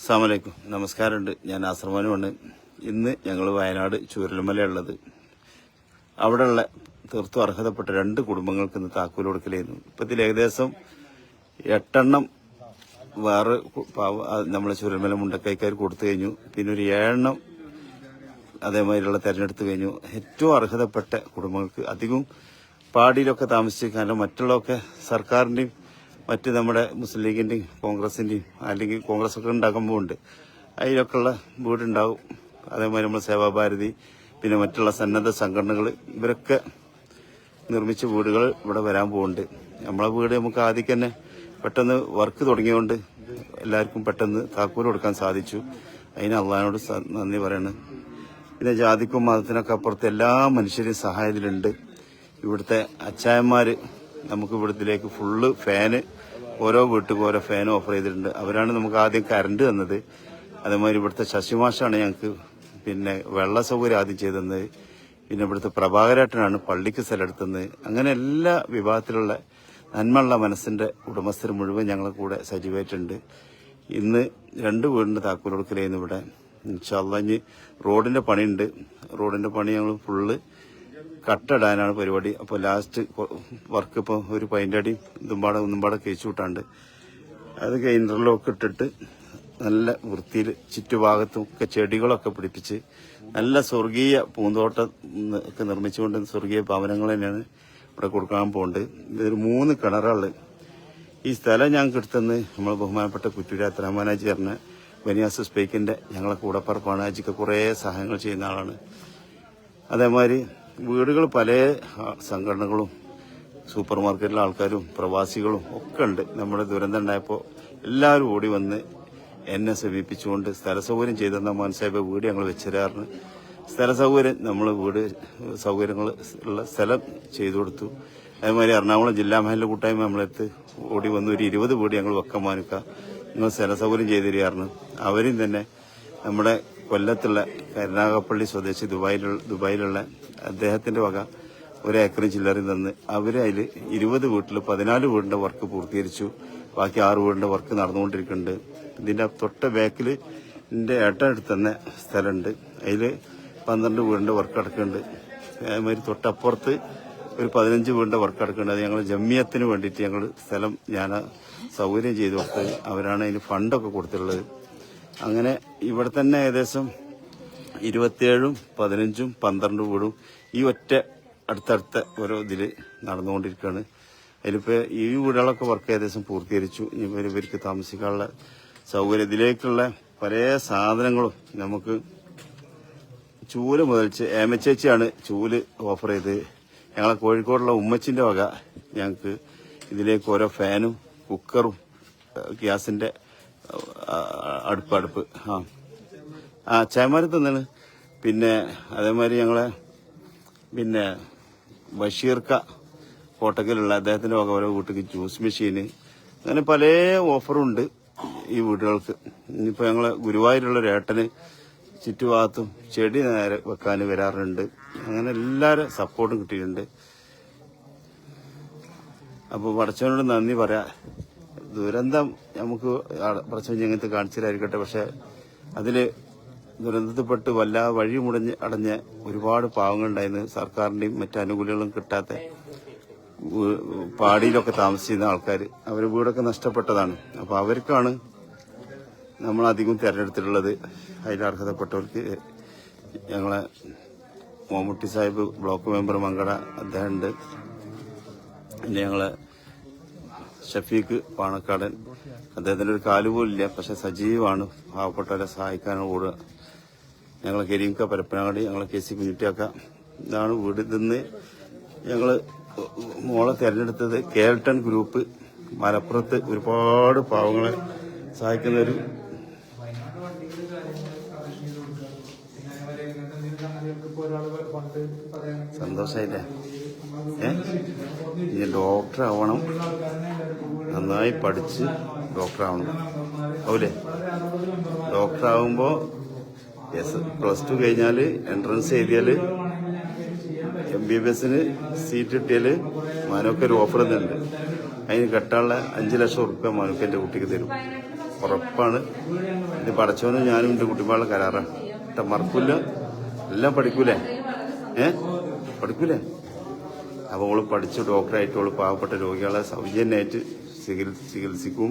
അസ്സാമലൈക്കും നമസ്കാരമുണ്ട്. ഞാൻ ആശ്രമനുമാണ് ഇന്ന് ഞങ്ങൾ വയനാട് ചൂരൽമലയുള്ളത് അവിടെയുള്ള തീർത്തും അർഹതപ്പെട്ട രണ്ട് കുടുംബങ്ങൾക്ക് ഇന്ന് താക്കോൽ കൊടുക്കലായിരുന്നു. ഇപ്പം ഇതിൽ ഏകദേശം എട്ടെണ്ണം വേറെ നമ്മളെ ചുരൽമല മുണ്ടക്കൈക്കാർ കൊടുത്തു കഴിഞ്ഞു. പിന്നെ ഒരു ഏഴെണ്ണം അതേമാതിരിയുള്ള തെരഞ്ഞെടുത്ത് കഴിഞ്ഞു. ഏറ്റവും അർഹതപ്പെട്ട കുടുംബങ്ങൾക്ക് അധികവും പാടിയിലൊക്കെ താമസിച്ച് മറ്റുള്ളതൊക്കെ സർക്കാരിന്റെയും മറ്റ് നമ്മുടെ മുസ്ലിം ലീഗിന്റെയും കോൺഗ്രസിന്റെയും അല്ലെങ്കിൽ കോൺഗ്രസ് ഒക്കെ ഉണ്ടാക്കുമ്പോൾ ഉണ്ട് അതിലൊക്കെയുള്ള വീടുണ്ടാവും. അതേമാതിരി നമ്മുടെ സേവാഭാരതി പിന്നെ മറ്റുള്ള സന്നദ്ധ സംഘടനകൾ ഇവരൊക്കെ നിർമ്മിച്ച വീടുകൾ ഇവിടെ വരാൻ പോകുന്നുണ്ട്. നമ്മളെ വീട് നമുക്ക് ആദ്യം തന്നെ പെട്ടെന്ന് വർക്ക് തുടങ്ങിയതുകൊണ്ട് എല്ലാവർക്കും പെട്ടെന്ന് താക്കൂർ കൊടുക്കാൻ സാധിച്ചു. അതിന് അള്ളഹാനോട് നന്ദി പറയണം. പിന്നെ ജാതിക്കും മതത്തിനൊക്കെ അപ്പുറത്ത് എല്ലാ മനുഷ്യരും സഹായത്തിലുണ്ട്. ഇവിടുത്തെ അച്ചായന്മാർ നമുക്ക് ഇവിടത്തിലേക്ക് ഫുള്ള് ഫാന് ഓരോ വീട്ടിലും ഓരോ ഫാൻ ഓഫർ ചെയ്തിട്ടുണ്ട്. അവരാണ് നമുക്ക് ആദ്യം കറണ്ട് തന്നത്. അതേമാതിരി ഇവിടുത്തെ ശശിമാഷാണ് ഞങ്ങൾക്ക് പിന്നെ വെള്ള സൗകര്യം ആദ്യം ചെയ്തു തന്നത് പിന്നെ ഇവിടുത്തെ പ്രഭാകരേട്ടനാണ് പള്ളിക്ക് സ്ഥലം എടുത്തുന്നത് അങ്ങനെ എല്ലാ വിഭാഗത്തിലുള്ള നന്മയുള്ള മനസ്സിന്റെ ഉടമസ്ഥർ മുഴുവൻ ഞങ്ങളെ കൂടെ സജീവമായിട്ടുണ്ട് ഇന്ന് രണ്ട് വീടിന്റെ താക്കോൽ കൊടുക്കലായിരുന്നു ഇവിടെ. ഇൻഷാല്ലാ ഇനി റോഡിന്റെ പണിയുണ്ട്. റോഡിന്റെ പണി ഞങ്ങൾ ഫുള്ള് കട്ടിടാനാണ് പരിപാടി. അപ്പോൾ ലാസ്റ്റ് വർക്ക് ഇപ്പോൾ ഒരു പതിന്റെ അടി ഇതുമ്പാടെ ഒന്നുംപാടെ കഴിച്ചു വിട്ടാണ്ട്. അത് ഇന്റർലോക്ക് ഇട്ടിട്ട് നല്ല വൃത്തിയിൽ ചുറ്റുഭാഗത്തും ഒക്കെ ചെടികളൊക്കെ പിടിപ്പിച്ച് നല്ല സ്വർഗീയ പൂന്തോട്ടം ഒക്കെ നിർമ്മിച്ചുകൊണ്ട് സ്വർഗീയ ഭവനങ്ങൾ തന്നെയാണ് ഇവിടെ കൊടുക്കാൻ പോകുന്നത് ഇതൊരു മൂന്ന് കിണറുകൾ ഈ സ്ഥലം ഞങ്ങൾക്ക് എടുത്തെന്ന് നമ്മൾ ബഹുമാനപ്പെട്ട കുറ്റൂരാത്ത് റഹ്മാനാജി പറഞ്ഞ ബനിയാസ് സ്പേക്കിന്റെ ഞങ്ങളെ കൂടപ്പറപ്പാണ്. അജിക്ക് കുറേ സഹായങ്ങൾ ചെയ്യുന്ന ആളാണ്. അതേമാതിരി വീടുകൾ പല സംഘടനകളും സൂപ്പർ മാർക്കറ്റിലെ ആൾക്കാരും പ്രവാസികളും ഒക്കെ ഉണ്ട്. നമ്മുടെ ദുരന്തം ഉണ്ടായപ്പോൾ എല്ലാവരും ഓടി വന്ന് എന്നെ സമീപിച്ചുകൊണ്ട് സ്ഥല സൗകര്യം ചെയ്തു തന്ന മാൻസാഹിബ് വീട് ഞങ്ങൾ വെച്ചുതരാറിന് സ്ഥല സൗകര്യം നമ്മൾ വീട് സൗകര്യങ്ങൾ ഉള്ള സ്ഥലം ചെയ്തു കൊടുത്തു. അതേമാതിരി എറണാകുളം ജില്ലാ മഹല്ല കൂട്ടായ്മ നമ്മളെടുത്ത് ഓടി വന്ന് ഒരു ഇരുപത് വീട് ഞങ്ങൾ വെക്കാൻ മാനിക്കുക നിങ്ങൾ സ്ഥല സൗകര്യം ചെയ്തു തരികയായിരുന്നു അവരും തന്നെ നമ്മുടെ കൊല്ലത്തുള്ള കരുനാഗപ്പള്ളി സ്വദേശി ദുബായിലുള്ള ദുബായിലുള്ള അദ്ദേഹത്തിന്റെ വക ഒരു ചില്ലറിൽ നിന്ന് അവർ അതിൽ ഇരുപത് വീട്ടിൽ പതിനാല് വീടിന്റെ വർക്ക് പൂർത്തീകരിച്ചു. ബാക്കി ആറ് വീടിന്റെ വർക്ക് നടന്നുകൊണ്ടിരിക്കുന്നുണ്ട്. ഇതിന്റെ തൊട്ട ബാക്കിൽ എന്റെ ഏട്ടൻ എടുത്ത് തന്നെ സ്ഥലമുണ്ട്. അതിൽ പന്ത്രണ്ട് വീടിന്റെ വർക്ക് അടക്കുന്നുണ്ട് അതേമാതിരി തൊട്ടപ്പുറത്ത് ഒരു പതിനഞ്ച് വീടിന്റെ വർക്ക് അടക്കുന്നുണ്ട് അത് ഞങ്ങൾ ജമ്മിയത്തിന് വേണ്ടിയിട്ട് ഞങ്ങൾ സ്ഥലം ഞാൻ സൗകര്യം ചെയ്തു കൊടുത്തത്. അവരാണ് അതിന് ഫണ്ടൊക്കെ കൊടുത്തിട്ടുള്ളത്. അങ്ങനെ ഇവിടെ തന്നെ ഏകദേശം ഇരുപത്തിയേഴും പതിനഞ്ചും പന്ത്രണ്ട് വീടും ഈ ഒറ്റ അടുത്തടുത്ത ഓരോ ഇതിൽ നടന്നുകൊണ്ടിരിക്കുകയാണ്. അതിലിപ്പോൾ ഈ വീടുകളൊക്കെ വർക്ക് ഏകദേശം പൂർത്തീകരിച്ചു. ഇനി ഇവർ ഇവർക്ക് താമസിക്കാനുള്ള സൗകര്യം ഇതിലേക്കുള്ള പല സാധനങ്ങളും നമുക്ക് ചൂൽ മുതൽച്ച് ആണ് ചൂൽ ഓഫർ ചെയ്ത്. ഞങ്ങളെ കോഴിക്കോടുള്ള ഉമ്മച്ചിന്റെ വക ഞങ്ങൾക്ക് ഇതിലേക്ക് ഓരോ ഫാനും കുക്കറും ഗ്യാസിന്റെ അടുപ്പ് അടുപ്പ് ആ. ആ ചായമാരി തന്നാണ്. പിന്നെ അതേമാതിരി ഞങ്ങളെ പിന്നെ ബഷീർക്ക കോട്ടക്കലുള്ള അദ്ദേഹത്തിന്റെ വക ഓരോ വീട്ടിലേക്ക് ജ്യൂസ് മെഷീന് അങ്ങനെ പല ഓഫറുണ്ട് ഈ വീടുകൾക്ക്. ഇനിയിപ്പോൾ ഞങ്ങൾ ഗുരുവായൂരുള്ള ഒരു ഏട്ടന് ചുറ്റുഭാഗത്തും ചെടി നേരെ വെക്കാൻ വരാറുണ്ട്. അങ്ങനെ എല്ലാവരും സപ്പോർട്ടും കിട്ടിയിട്ടുണ്ട്. അപ്പോൾ പടച്ചവനോട് നന്ദി പറയാം. ദുരന്തം നമുക്ക് പടച്ചവൻ ഞങ്ങൾക്ക് കാണിച്ചിട്ടായിരിക്കട്ടെ പക്ഷേ അതിൽ ദുരന്തത്തിൽപ്പെട്ട് വല്ല വഴി മുടഞ്ഞ് അടഞ്ഞ ഒരുപാട് പാവങ്ങളുണ്ടായിരുന്നു. സർക്കാരിന്റെയും മറ്റു ആനുകൂല്യങ്ങളും കിട്ടാത്ത പാടിയിലൊക്കെ താമസിച്ചിരുന്ന ആൾക്കാർ അവർ വീടൊക്കെ നഷ്ടപ്പെട്ടതാണ്. അപ്പോൾ അവർക്കാണ് നമ്മൾ അധികം തിരഞ്ഞെടുത്തിട്ടുള്ളത്. അതിൽ അർഹതപ്പെട്ടവർക്ക് ഞങ്ങളെ മോമുട്ടി സാഹിബ് ബ്ലോക്ക് മെമ്പർ മങ്കട അദ്ദേഹമുണ്ട്. പിന്നെ ഞങ്ങളെ ഷഫീഖ് പാണക്കാടൻ. അദ്ദേഹത്തിന്റെ ഒരു കാലുപോലില്ല പക്ഷെ സജീവമാണ് പാവപ്പെട്ടവരെ സഹായിക്കാനും കൂടുക ഞങ്ങളെ കരീംക്ക പരപ്പനാടി ഞങ്ങളെ കെ സി കുഞ്ഞിട്ടിയാക്ക ഇതാണ് വീട് നിന്ന് ഞങ്ങൾ മോളെ തിരഞ്ഞെടുത്തത് കേൾട്ടൺ ഗ്രൂപ്പ് മലപ്പുറത്ത് ഒരുപാട് പാവങ്ങളെ സഹായിക്കുന്ന ഒരു സന്തോഷമായില്ലേ ഏ? ഇനി ഡോക്ടർ ആവണം. നന്നായി പഠിച്ച് ഡോക്ടർ ആവണം. ആവൂലേ? ഡോക്ടർ ആവുമ്പോ എസ് പ്ലസ് ടു കഴിഞ്ഞാൽ എൻട്രൻസ് എഴുതിയാൽ എം ബി ബി എസിന് സീറ്റ് കിട്ടിയാൽ മാനൊക്കെ ഒരു ഓഫർ തന്നെയുണ്ട് അതിന് കെട്ടാനുള്ള അഞ്ച് ലക്ഷം ഉറുപ്പ്യ മാനുക്ക് എന്റെ കുട്ടിക്ക് തരും. ഉറപ്പാണ്. ഇത് പഠിച്ചവന് ഞാനും എന്റെ കുട്ടിമാളെ കരാറാണ്. കേട്ടോ മറക്കൂല എല്ലാം പഠിക്കൂലേ? ഏ? പഠിക്കൂലേ? അപ്പോൾ അവൾ പഠിച്ച് ഡോക്ടറായിട്ട് അവൾ പാവപ്പെട്ട രോഗികളെ സൗജന്യമായിട്ട് ചികിത്സ ചികിത്സിക്കും.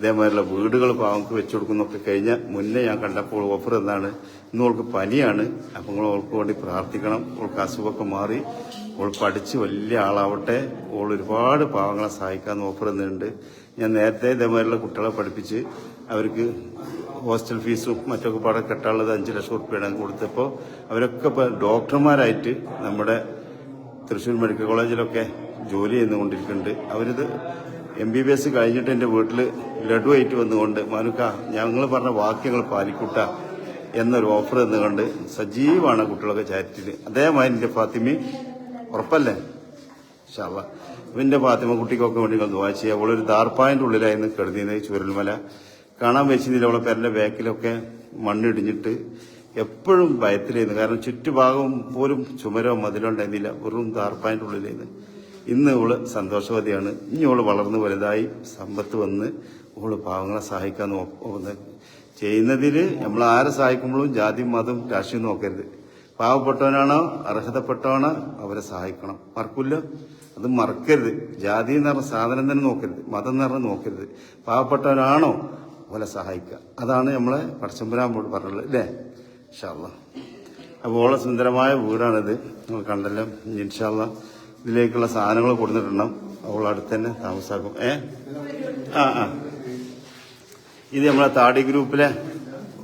ഇതേമാതിരിയുള്ള വീടുകൾ പാവങ്ങൾക്ക് വെച്ചു കൊടുക്കുന്നൊക്കെ കഴിഞ്ഞ മുന്നേ ഞാൻ കണ്ടപ്പോൾ ഓഫർ എന്നാണ് ഇന്ന് അവൾക്ക് പനിയാണ്. അപ്പം നിങ്ങൾ അവൾക്ക് വേണ്ടി പ്രാർത്ഥിക്കണം. ഓൾക്ക് അസുഖമൊക്കെ മാറി. അവൾ പഠിച്ച് വലിയ ആളാവട്ടെ. ഓൾ ഒരുപാട് പാവങ്ങളെ സഹായിക്കാമെന്ന് ഓഫർ തന്നിട്ടുണ്ട്. ഞാൻ നേരത്തെ ഇതേമാതിരിയുള്ള കുട്ടികളെ പഠിപ്പിച്ച് അവർക്ക് ഹോസ്റ്റൽ ഫീസും മറ്റൊക്കെ പാടെ കെട്ടാനുള്ളത് അഞ്ച് ലക്ഷം റുപ്യയാണ് കൊടുത്തപ്പോൾ അവരൊക്കെ ഇപ്പോൾ ഡോക്ടർമാരായിട്ട് നമ്മുടെ തൃശ്ശൂർ മെഡിക്കൽ കോളേജിലൊക്കെ ജോലി ചെയ്തുകൊണ്ടിരിക്കുന്നുണ്ട്. അവരിത് എം ബി ബി എസ് കഴിഞ്ഞിട്ട് എന്റെ വീട്ടിൽ ലഡുവായിട്ട് വന്നുകൊണ്ട് മനുക്ക ഞങ്ങൾ പറഞ്ഞ വാക്യങ്ങൾ പാലിക്കുട്ട എന്നൊരു ഓഫർ തന്നുകൊണ്ട് സജീവമാണ് കുട്ടികളൊക്കെ ചാരിറ്റിയിൽ അതേമാതിരി എന്റെ ഫാത്തിമി ഉറപ്പല്ലേ? ഷാള ഇവന്റെ ഫാത്തിമ കുട്ടിക്കൊക്കെ വേണ്ടി നിങ്ങൾ ദുവാ ചെയ്യുക. അവളൊരു ദാർപ്പായന്റെ ഉള്ളിലായിരുന്നു കരുതിയത് ചുരൽമല കാണാൻ വെച്ചിരുന്നില്ല അവളെ പേരന്റെ ബാക്കിലൊക്കെ മണ്ണിടിഞ്ഞിട്ട്. എപ്പോഴും ഭയത്തിലായിരുന്നു. കാരണം ചുറ്റുഭാഗം പോലും ചുമരോ മതിലോ ഉണ്ടായിരുന്നില്ല. വെറും ദാർപ്പായന്റെ ഉള്ളിലായിരുന്നു. ഇന്ന് ഇവൾ സന്തോഷവതിയാണ്. ഇനി ഇവൾ വളർന്ന് വലുതായി സമ്പത്ത് വന്ന് അവൾ പാവങ്ങളെ സഹായിക്കാൻ നോക്കുന്നത് ചെയ്യുന്നതിൽ നമ്മൾ ആരെ സഹായിക്കുമ്പോഴും ജാതി മതം രാഷ്ട്രീയം നോക്കരുത്. പാവപ്പെട്ടവനാണോ അർഹതപ്പെട്ടവനോ അവരെ സഹായിക്കണം. മറക്കില്ല അത് മറക്കരുത്. ജാതി എന്ന് പറഞ്ഞ സാധനം തന്നെ നോക്കരുത്. മതം എന്ന് പറഞ്ഞാൽ നോക്കരുത്. പാവപ്പെട്ടവനാണോ അവരെ സഹായിക്കുക. അതാണ് നമ്മളെ പടച്ചമ്പരാമ്പോട് പറഞ്ഞുള്ളത് അല്ലേ ഇൻഷാല്ല അപ്പോൾ ഓളെ സുന്ദരമായ വീടാണിത്. നിങ്ങൾ കണ്ടല്ലോ. ഇൻഷാല്ല ഇതിലേക്കുള്ള സാധനങ്ങൾ കൊടുത്തിട്ടുണ്ടാവും അവൾ തന്നെ താമസാക്കും. ഏ? ആ ആ. ഇത് നമ്മളെ താടി ഗ്രൂപ്പിലെ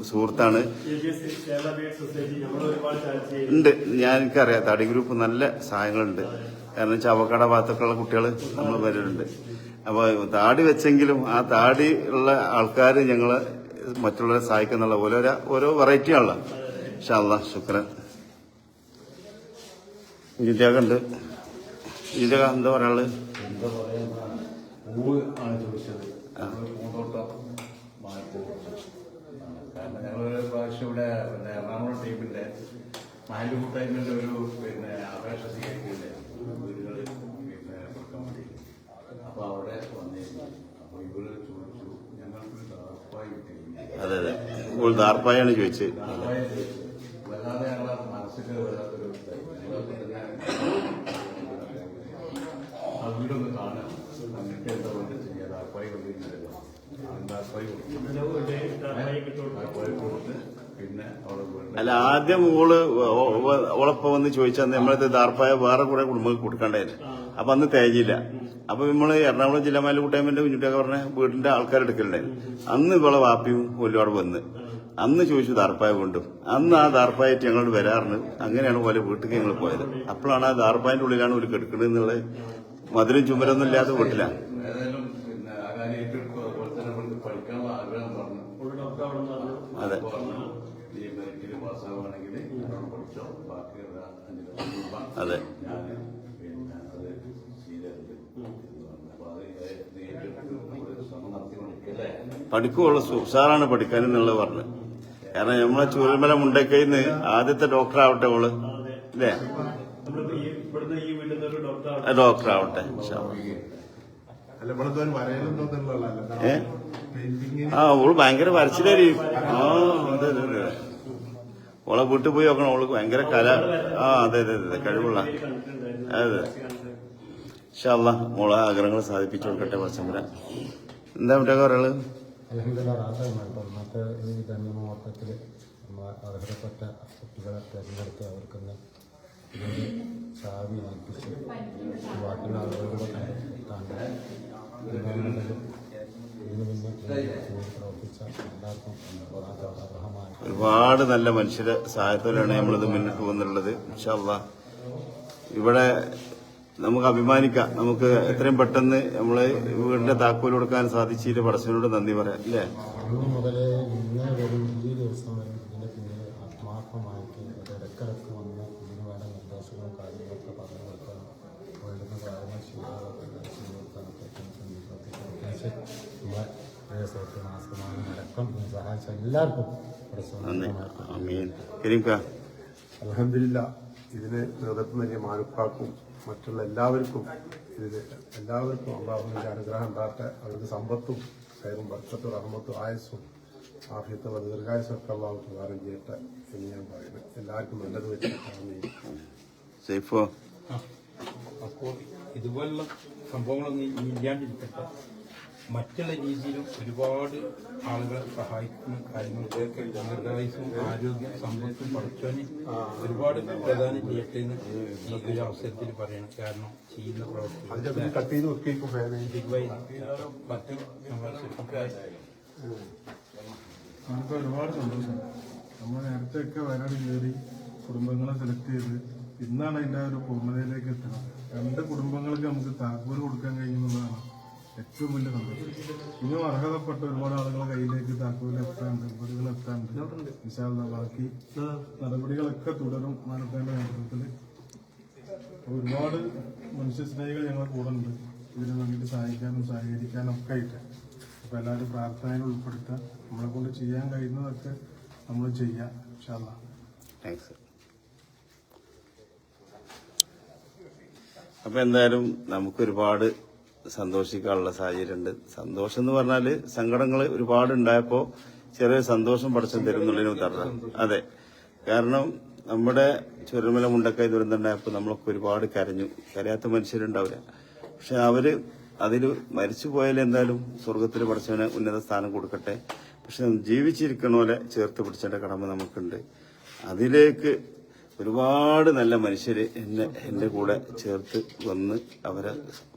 സുഹൃത്താണ്. ഉണ്ട്. ഞാൻ എനിക്കറിയാം. താടി ഗ്രൂപ്പ് നല്ല സഹായങ്ങളുണ്ട്. കാരണം ചവക്കട ഭാഗത്തൊക്കെയുള്ള കുട്ടികൾ നമ്മൾ വരുന്നുണ്ട്. അപ്പൊ താടി വെച്ചെങ്കിലും ആ താടി ഉള്ള ആൾക്കാർ ഞങ്ങൾ മറ്റുള്ളവരെ സഹായിക്കുന്നുള്ള ഓരോ ഓരോ വെറൈറ്റി ആണല്ലോ. ഷാല്ല ശുക്രൻ. ഇതിന്റെയൊക്കെ ഉണ്ട്. ഇതിന്റെ എന്താ പറയാനുള്ളത് എന്താ പറയാ പൂവ് ആണ് ചോദിച്ചത് നമ്മൾ പൂന്തോട്ടം മാറ്റി ഞങ്ങളൊരു പ്രാവശ്യം ഇവിടെ പിന്നെ എറണാകുളം ടീമിന്റെ മാലു കൂട്ടായ്മയുടെ ഒരു പിന്നെ അപേക്ഷ സ്വീകരിക്കില്ലേ വീടുകളിൽ പിന്നെ കൊടുക്കാൻ വേണ്ടി. അപ്പൊ അവിടെ വന്നിരുന്നു. അപ്പൊ ഇവർ ചോദിച്ചു ഞങ്ങൾക്ക് ദാർപ്പായി അതെ അതെ. ഇപ്പോൾ ദാർപ്പായാണ് ചോദിച്ചത്. വല്ലാതെ ഞങ്ങളെ മനസ്സിൽ വല്ലാത്തൊരു ആ വീടൊന്ന് കാണാം. എന്നിട്ട് എന്താ പറയുക ചെയ്യാം. ദാർപ്പായി കൊണ്ടിരുന്നല്ലോ വീണ്ടും അല്ല ആദ്യം ഓൾ ഓളപ്പം വന്ന് ചോദിച്ചാൽ നമ്മളത് ദാർപ്പായ വേറെ കുറെ കുടുംബങ്ങൾക്ക് കൊടുക്കണ്ടായിരുന്നു അപ്പൊ അന്ന് തേജില്ല അപ്പൊ നമ്മൾ എറണാകുളം ജില്ലാ മേലെ കൂട്ടായ്മന്റെ കുഞ്ഞുട്ടൊക്കെ പറഞ്ഞ വീടിന്റെ ആൾക്കാർ എടുക്കലുണ്ടായിരുന്നു അന്ന് ഇവളെ വാപ്പിയും ഒരുപാട് വന്ന്. അന്ന് ചോദിച്ചു ദാർപ്പായ കൊണ്ടും അന്ന് ആ ദാർപ്പായിട്ട് ഞങ്ങളോട് വരാറുണ്ട് അങ്ങനെയാണ് പോലെ വീട്ടിൽ ഞങ്ങൾ പോയത്. അപ്പോഴാണ് ആ ദാർപ്പായന്റെ ഉള്ളിലാണ് ഒരു കെടുക്കണെന്നുള്ളത് മധുരം ചുമരൊന്നും ഇല്ലാത്ത വീട്ടിലാണ് ഏതായാലും പിന്നെ ആ കാര്യം ഏറ്റെടുക്കും അതുപോലെ തന്നെ ഇവർക്ക് പഠിക്കാനുള്ള ആഗ്രഹം പറഞ്ഞു അതെ പറഞ്ഞു ഈ മെറിറ്റിൽ പാസ്സാവുകയാണെങ്കിൽ നല്ലോണം പഠിച്ചോ ബാക്കി ഒരു അഞ്ച് ലക്ഷം രൂപ അതെ ഞാൻ പിന്നെ അത് ചെയ്തിട്ടുണ്ട് എന്ന് പറഞ്ഞു അപ്പൊ അത് ഏറ്റെടുത്ത് നമ്മൾ ശ്രമം നടത്തിക്കൊണ്ടിരിക്കല്ലേ പഠിക്കുള്ള ഉഷാറാണ് പഠിക്കാൻ എന്നുള്ളത് പറഞ്ഞു. കാരണം നമ്മളെ ചൂരമല മുണ്ടക്കയിന്ന് ആദ്യത്തെ ഡോക്ടർ ആവട്ടെ ഓൾ അല്ലേ ഡോക്ടർ ആവട്ടെ ആ ഓൾ ഭയങ്കര വരച്ചിലായിരിക്കും ആ അതെ അതെ അതെ ഓളെ വീട്ടിൽ പോയി നോക്കണം ഓൾ ഭയങ്കര കല. ആ അതെ അതെ അതെ കഴിവുള്ള. അതെ ഷാ മോളെ ആഗ്രഹങ്ങൾ സാധിപ്പിച്ചു കൊടുക്കട്ടെ പച്ചമുര എന്താ മറ്റേ പറയുള്ളത് അലഹമില്ല റാസാണ് ഇന്നത്തെ ഈ ജന്മമുഹൂർത്തത്തിൽ നമ്മൾ അർഹതപ്പെട്ട കുട്ടികളെ തിരഞ്ഞെടുത്ത് അവർക്കൊന്ന് ഇതിന്റെ ചാവി ഏൽപ്പിച്ച് ബാക്കിയുള്ള ആളുകളുടെ അർഹമായ ഒരുപാട് നല്ല മനുഷ്യരെ സഹായത്തോടെയാണ് നമ്മളിത് മുന്നിട്ട് പോകുന്നുള്ളത് ഇവിടെ നമുക്ക് അഭിമാനിക്കാം. നമുക്ക് എത്രയും പെട്ടെന്ന് നമ്മൾ വീടിന്റെ താക്കോൽ കൊടുക്കാൻ സാധിച്ചിട്ട് പടച്ചനോട് നന്ദി പറയാം. അല്ലേ അന്ന് മുതലേ ഇന്നേ വരും ഈ ദിവസം വരും ഇതിന് പിന്നിൽ ആത്മാർത്ഥമായിട്ട് ഇത് ഇടയ്ക്കിടയ്ക്ക് വന്ന് ഇതിന് വേണ്ട നിർദ്ദേശങ്ങളും കാര്യങ്ങളൊക്കെ പറഞ്ഞു കൊടുക്കാൻ വേണ്ടുന്ന കാര്യങ്ങൾ സഹായിച്ച എല്ലാവർക്കും അലഹമില്ല ഇതിന് നേതൃത്വം നൽകിയ മാനുപ്പാക്കും മറ്റുള്ള എല്ലാവർക്കും ഇതിൽ എല്ലാവർക്കും അള്ളാഹുവിന്റെ അനുഗ്രഹം ഉണ്ടാകട്ടെ അവർക്ക് സമ്പത്തും കയറും വർഷത്തും റഹ്മത്തും ആയസ്സും ആഫിയത്തും അത് ദീർഘായുസൊക്കെ അള്ളാഹു പ്രകാരം ചെയ്യട്ടെ എന്ന് ഞാൻ പറയുന്നത് എല്ലാവർക്കും നല്ലത് വെച്ചിട്ടാണ് അപ്പോൾ ഇതുപോലുള്ള സംഭവങ്ങളൊന്നും ഇല്ലാണ്ടിരിക്കട്ടെ. മറ്റുള്ള രീതിയിലും ഒരുപാട് ആളുകളെ സഹായിക്കുന്ന കാര്യങ്ങൾക്ക് ദീർഘായുസും ആരോഗ്യം സമ്പത്തും പഠിച്ചവന് ഒരുപാട് പ്രധാനം ചെയ്യട്ടെ എന്ന് ഈ ഒരു അവസരത്തിൽ പറയണം. കാരണം ചെയ്യുന്ന പ്രവർത്തി മറ്റും നമുക്ക് ഒരുപാട് സന്തോഷം. നമ്മൾ നേരത്തെയൊക്കെ വയനാട് കയറി കുടുംബങ്ങളെ സെലക്ട് ചെയ്ത് ഇന്നാണ് അതിന്റെ ഒരു പൂർണതയിലേക്ക് എത്തുന്നത് രണ്ട് കുടുംബങ്ങൾക്ക് നമുക്ക് താക്കോൽ കൊടുക്കാൻ കഴിയുന്നതാണ് ഏറ്റവും വലിയ സന്തോഷം. ഇനിയും അർഹതപ്പെട്ട ഒരുപാട് ആളുകളെ കയ്യിലേക്ക് താക്കോൽ എത്താണ്ട് വീടുകൾ എത്താണ്ട് വിശാലത ബാക്കി നടപടികളൊക്കെ തുടരും മാനത്തേണ്ട നേതൃത്വത്തിൽ. ഒരുപാട് മനുഷ്യസ്നേഹികൾ ഞങ്ങളെ കൂടെ ഉണ്ട്. ഇതിനു വേണ്ടിയിട്ട് സഹായിക്കാനും സഹകരിക്കാനും ഒക്കെ ആയിട്ട് അപ്പൊ എല്ലാവരും പ്രാർത്ഥനയിൽ ഉൾപ്പെടുത്താൻ നമ്മളെ കൊണ്ട് ചെയ്യാൻ കഴിയുന്നതൊക്കെ നമ്മൾ ചെയ്യാം വിശാല താങ്ക്സ് അപ്പൊ എന്തായാലും നമുക്ക് ഒരുപാട് സന്തോഷിക്കാനുള്ള സാഹചര്യമുണ്ട്. സന്തോഷം എന്ന് പറഞ്ഞാൽ സങ്കടങ്ങൾ ഒരുപാട് ഉണ്ടായപ്പോൾ ചെറിയ സന്തോഷം പഠിച്ചു തരുന്നുള്ളതിന് ഉദാഹരണം. അതെ. കാരണം നമ്മുടെ ചുരമല മുണ്ടക്കൈ ദുരന്തം ഉണ്ടായപ്പോൾ നമ്മളൊക്കെ ഒരുപാട് കരഞ്ഞു. കരയാത്ത മനുഷ്യരുണ്ടാവില്ല. പക്ഷെ അവർ അതിൽ മരിച്ചു പോയാൽ എന്തായാലും സ്വർഗത്തിൽ പഠിച്ചവന് ഉന്നത സ്ഥാനം കൊടുക്കട്ടെ. പക്ഷെ ജീവിച്ചിരിക്കണ പോലെ ചേർത്ത് പിടിച്ചേണ്ട കടമ നമുക്കുണ്ട്. അതിലേക്ക് ഒരുപാട് നല്ല മനുഷ്യർ എന്നെ എന്റെ കൂടെ ചേർത്ത് വന്ന് അവരെ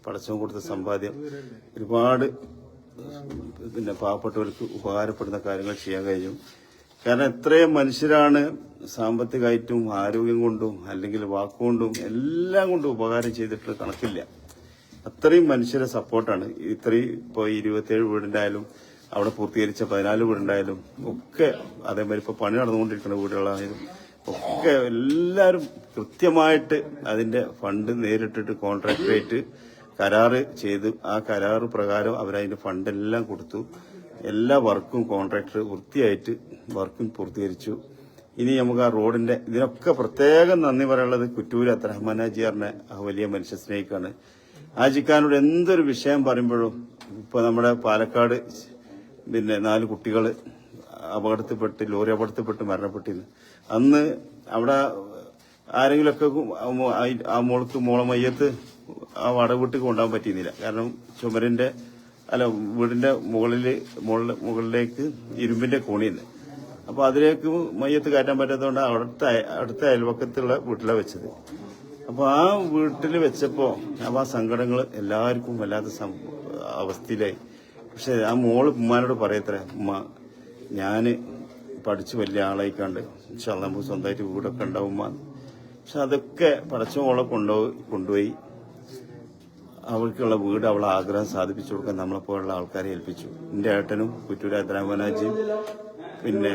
പടച്ചവൻ കൊടുത്ത സമ്പാദ്യം ഒരുപാട് പിന്നെ പാവപ്പെട്ടവർക്ക് ഉപകാരപ്പെടുന്ന കാര്യങ്ങൾ ചെയ്യാൻ കഴിയും. കാരണം എത്രയും മനുഷ്യരാണ് സാമ്പത്തികമായിട്ടും ആരോഗ്യം കൊണ്ടും അല്ലെങ്കിൽ വാക്കുകൊണ്ടും എല്ലാം കൊണ്ടും ഉപകാരം ചെയ്തിട്ട് കണക്കില്ല. അത്രയും മനുഷ്യരെ സപ്പോർട്ടാണ്. ഇത്രയും ഇപ്പോൾ ഇരുപത്തിയേഴ് വീടുണ്ടായാലും അവിടെ പൂർത്തീകരിച്ച പതിനാല് വീടുണ്ടായാലും ഒക്കെ അതേമാതിരി ഇപ്പോൾ പണി നടന്നുകൊണ്ടിരിക്കുന്ന വീടുകളായാലും ഒക്കെ എല്ലാവരും കൃത്യമായിട്ട് അതിന്റെ ഫണ്ട് നേരിട്ടിട്ട് കോൺട്രാക്ട് റേറ്റ് കരാറ് ചെയ്ത് ആ കരാറ് പ്രകാരം അവരതിന്റെ ഫണ്ടെല്ലാം കൊടുത്തു. എല്ലാ വർക്കും കോൺട്രാക്ടർ വൃത്തിയായിട്ട് വർക്കും പൂർത്തീകരിച്ചു. ഇനി നമുക്ക് ആ റോഡിന്റെ ഇതിനൊക്കെ പ്രത്യേകം നന്ദി പറയാനുള്ളത് കുറ്റൂര് അബ്ദുറഹ്മാനാജിയാറിനെ ആ വലിയ മനുഷ്യ സ്നേഹിക്കാണ്. ആജിക്കാനോട് എന്തൊരു വിഷയം പറയുമ്പോഴും ഇപ്പൊ നമ്മുടെ പാലക്കാട് പിന്നെ നാല് കുട്ടികൾ അപകടത്തിൽപ്പെട്ട് ലോറി അപകടത്തിൽപ്പെട്ട് മരണപ്പെട്ടിരുന്നു. അന്ന് അവിടെ ആരെങ്കിലുമൊക്കെ ആ മോൾക്ക് മോളെ മയ്യത്ത് ആ വാടക വീട്ടിൽ കൊണ്ടുപോകാൻ പറ്റിയിരുന്നില്ല. കാരണം ചുമരിന്റെ അല്ല വീടിന്റെ മുകളിൽ മുകളിലേക്ക് ഇരുമ്പിന്റെ കോണിയുണ്ട്. അപ്പോൾ അതിലേക്ക് മയ്യത്ത് കയറ്റാൻ പറ്റാത്തതുകൊണ്ട് അവിടുത്തെ അടുത്ത അയൽവക്കത്തുള്ള വീട്ടിലാണ് വെച്ചത്. അപ്പൊ ആ വീട്ടിൽ വെച്ചപ്പോൾ അപ്പൊ ആ സങ്കടങ്ങൾ എല്ലാവർക്കും വല്ലാത്ത അവസ്ഥയിലായി. പക്ഷെ ആ മോൾ ഉമ്മാനോട് പറയത്രേ ഉമ്മ ഞാൻ പഠിച്ച് വലിയ ആളായിക്കാണ്ട് പക്ഷെ നമുക്ക് സ്വന്തമായിട്ട് വീടൊക്കെ ഉണ്ടാവും ഉമ്മ പക്ഷെ അതൊക്കെ പഠിച്ച മോളെ കൊണ്ടുപോയി കൊണ്ടുപോയി. അവൾക്കുള്ള വീട് അവളെ ആഗ്രഹം സാധിപ്പിച്ചു കൊടുക്കാൻ നമ്മളെ നമ്മളെപ്പോലുള്ള ആൾക്കാരെ ഏൽപ്പിച്ചു. എന്റെ ഏട്ടനും കുറ്റൂർ ഹൈദരാബാനാജിയും പിന്നെ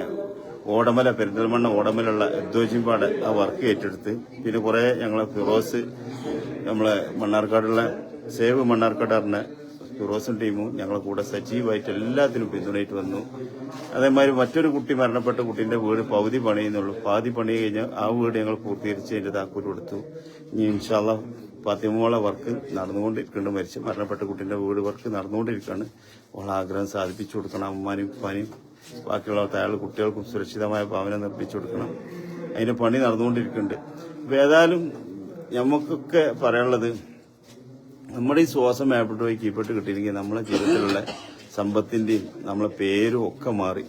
ഓടമല പെരിന്തൽമണ്ണ ഓടമലുള്ള എദ്ദോജിമ്പാട് ആ വർക്ക് ഏറ്റെടുത്ത്. പിന്നെ കുറേ ഞങ്ങളെ ഫിറോസ് നമ്മളെ മണ്ണാർക്കാടുള്ള സേവ് മണ്ണാർക്കാടാറിന്റെ ഫിറോസും ടീമും ഞങ്ങളുടെ കൂടെ സജീവമായിട്ട് എല്ലാത്തിനും പിന്തുണയിട്ട് വന്നു. അതേമാതിരി മറ്റൊരു കുട്ടി മരണപ്പെട്ട കുട്ടീന്റെ വീട് പകുതി പണിയുന്നുള്ളൂ. പാതി പണി കഴിഞ്ഞ് ആ വീട് ഞങ്ങൾ പൂർത്തീകരിച്ച് അതിന്റെ താക്കൂർ കൊടുത്തു. ഇനി ഇൻഷാല്ല ഫാത്തിമോളെ വർക്ക് നടന്നുകൊണ്ടിരിക്കുന്നുണ്ട്. മരിച്ച് മരണപ്പെട്ട കുട്ടീന്റെ വീട് വർക്ക് നടന്നുകൊണ്ടിരിക്കുകയാണ്. ഓളെ ആഗ്രഹം സാധിപ്പിച്ചു കൊടുക്കണം. അമ്മാനും ഉപ്പാനും ബാക്കിയുള്ള അയാൾ കുട്ടികൾക്കും സുരക്ഷിതമായ ഭവനം നിർമ്മിച്ചു കൊടുക്കണം. അതിന്റെ പണി നടന്നുകൊണ്ടിരിക്കുന്നുണ്ട്. ഏതായാലും നമുക്കൊക്കെ പറയാനുള്ളത് നമ്മുടെ ഈ ശ്വാസം മേപ്പിട്ട് പോയി കീപ്പിട്ട് കിട്ടിയില്ലെങ്കിൽ നമ്മളെ ജീവിതത്തിലുള്ള സമ്പത്തിന്റെയും നമ്മളെ പേരും ഒക്കെ മാറി.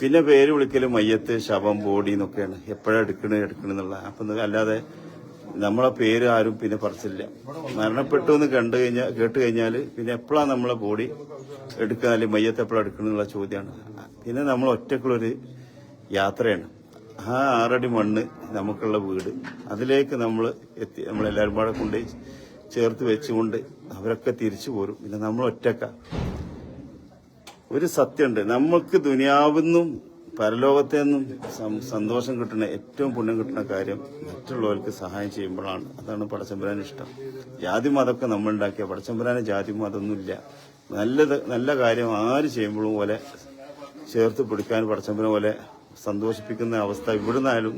പിന്നെ പേര് വിളിക്കലും മയ്യത്ത് ശവം ബോഡി എന്നൊക്കെയാണ്. എപ്പോഴാണ് എടുക്കണേ എടുക്കണെന്നുള്ള അപ്പൊ അല്ലാതെ നമ്മളെ പേര് ആരും പിന്നെ പറിച്ചില്ല. മരണപ്പെട്ടു എന്ന് കണ്ടു കഴിഞ്ഞാൽ കേട്ട് കഴിഞ്ഞാൽ പിന്നെ എപ്പോഴാണ് നമ്മളെ ബോഡി എടുക്കുക അല്ലെങ്കിൽ മയ്യത്ത് എപ്പോഴാണ് എടുക്കണമെന്നുള്ള ചോദ്യമാണ് പിന്നെ നമ്മൾ ഒറ്റക്കുള്ളൊരു യാത്രയാണ്. ആ ആറടി മണ്ണ് നമുക്കുള്ള വീട്. അതിലേക്ക് നമ്മൾ എത്തി നമ്മളെല്ലാവരും കൂടെ കൊണ്ട് ചേർത്ത് വെച്ചുകൊണ്ട് അവരൊക്കെ തിരിച്ചു പോരും. പിന്നെ നമ്മൾ ഒറ്റക്ക. ഒരു സത്യമുണ്ട്. നമ്മൾക്ക് ദുനിയാവുന്നും പരലോകത്തെ നിന്നും സന്തോഷം കിട്ടുന്ന ഏറ്റവും പുണ്യം കിട്ടുന്ന കാര്യം മറ്റുള്ളവർക്ക് സഹായം ചെയ്യുമ്പോഴാണ്. അതാണ് പടച്ചമ്പരാൻ ഇഷ്ടം. ജാതി മതമൊക്കെ നമ്മൾ ഉണ്ടാക്കിയ പടച്ചമ്പരാന് ജാതി മതമൊന്നുമില്ല. നല്ലത് നല്ല കാര്യം ആര് ചെയ്യുമ്പോഴും പോലെ ചേർത്ത് പിടിക്കാൻ പടച്ചമ്പരം പോലെ സന്തോഷിപ്പിക്കുന്ന അവസ്ഥ ഇവിടുന്നായാലും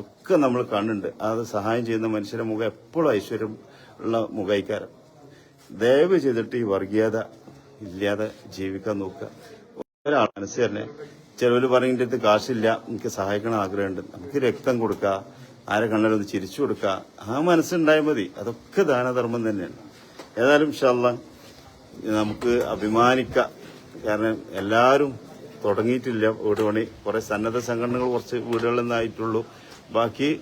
ഒക്കെ നമ്മൾ കണ്ടുണ്ട് അത് സഹായം ചെയ്യുന്ന മനുഷ്യരുടെ മുഖം എപ്പോഴും ഐശ്വര്യം ഉള്ള മുഖൈക്കാരൻ. ദയവ് ചെയ്തിട്ട് ഈ വർഗീയത ഇല്ലാതെ ജീവിക്കാൻ നോക്കുക. ഒരാൾ മനസ്സ് തന്നെ ചിലവർ പറഞ്ഞിട്ട് അടുത്ത് കാശില്ല എനിക്ക് സഹായിക്കണം ആഗ്രഹമുണ്ട്. നമുക്ക് രക്തം കൊടുക്കുക ആരെ കണ്ടാലും ഒന്ന് ചിരിച്ചു കൊടുക്കുക ആ മനസ്സുണ്ടായാൽ മതി. അതൊക്കെ ദാനധർമ്മം തന്നെയാണ്. ഏതായാലും ഷല്ല നമുക്ക് അഭിമാനിക്കാം. കാരണം എല്ലാവരും തുടങ്ങിയിട്ടില്ല വീട് പണി. കുറെ സന്നദ്ധ സംഘടനകൾ കുറച്ച് വീടുകളിൽ നിന്നായിട്ടുള്ളൂ. ബാക്കി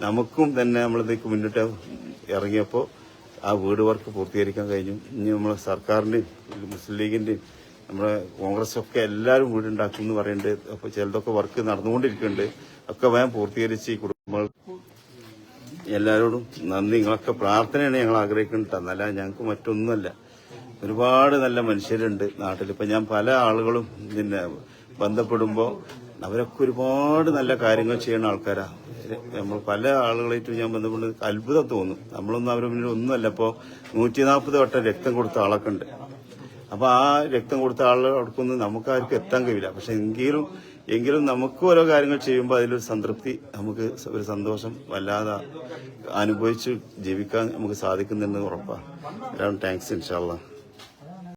നമുക്കും തന്നെ നമ്മളിതേക്ക് മുന്നിട്ട് ഇറങ്ങിയപ്പോൾ ആ വീട് വർക്ക് പൂർത്തീകരിക്കാൻ കഴിഞ്ഞു. ഇനി നമ്മളെ സർക്കാരിന്റെയും മുസ്ലിം ലീഗിന്റെയും നമ്മുടെ കോൺഗ്രസ് ഒക്കെ എല്ലാവരും വീടുണ്ടാക്കും എന്ന് പറയുന്നുണ്ട്. അപ്പോൾ ചിലതൊക്കെ വർക്ക് നടന്നുകൊണ്ടിരിക്കുന്നുണ്ട്. ഒക്കെ വേഗം പൂർത്തീകരിച്ച് ഈ കുടുംബങ്ങൾ എല്ലാവരോടും നന്ദി. നിങ്ങളൊക്കെ പ്രാർത്ഥനയാണ് ഞങ്ങൾ ആഗ്രഹിക്കുന്നത്. എന്നല്ല ഞങ്ങൾക്ക് മറ്റൊന്നുമല്ല. ഒരുപാട് നല്ല മനുഷ്യരുണ്ട് നാട്ടിൽ. ഇപ്പൊ ഞാൻ പല ആളുകളും പിന്നെ ബന്ധപ്പെടുമ്പോൾ അവരൊക്കെ ഒരുപാട് നല്ല കാര്യങ്ങൾ ചെയ്യുന്ന ആൾക്കാരാ. നമ്മൾ പല ആളുകളായിട്ട് ഞാൻ ബന്ധപ്പെട്ട് അത്ഭുതം തോന്നും. നമ്മളൊന്നും അവരുടെ മുന്നിൽ ഒന്നുമല്ല. ഇപ്പോൾ നൂറ്റി നാൽപ്പത് വട്ടം രക്തം കൊടുത്ത ആളൊക്കെ ഉണ്ട്. അപ്പൊ ആ രക്തം കൊടുത്ത അവർക്കൊന്നും നമുക്ക് ആർക്കും എത്താൻ കഴിയില്ല. പക്ഷെ എങ്കിലും എങ്കിലും നമുക്ക് ഓരോ കാര്യങ്ങൾ ചെയ്യുമ്പോൾ അതിലൊരു സംതൃപ്തി നമുക്ക് ഒരു സന്തോഷം വല്ലാതെ അനുഭവിച്ച് ജീവിക്കാൻ നമുക്ക് സാധിക്കുന്നുണ്ടെന്ന് ഉറപ്പാണ് എല്ലാവരും താങ്ക്സ് ഇൻഷാല്ലാ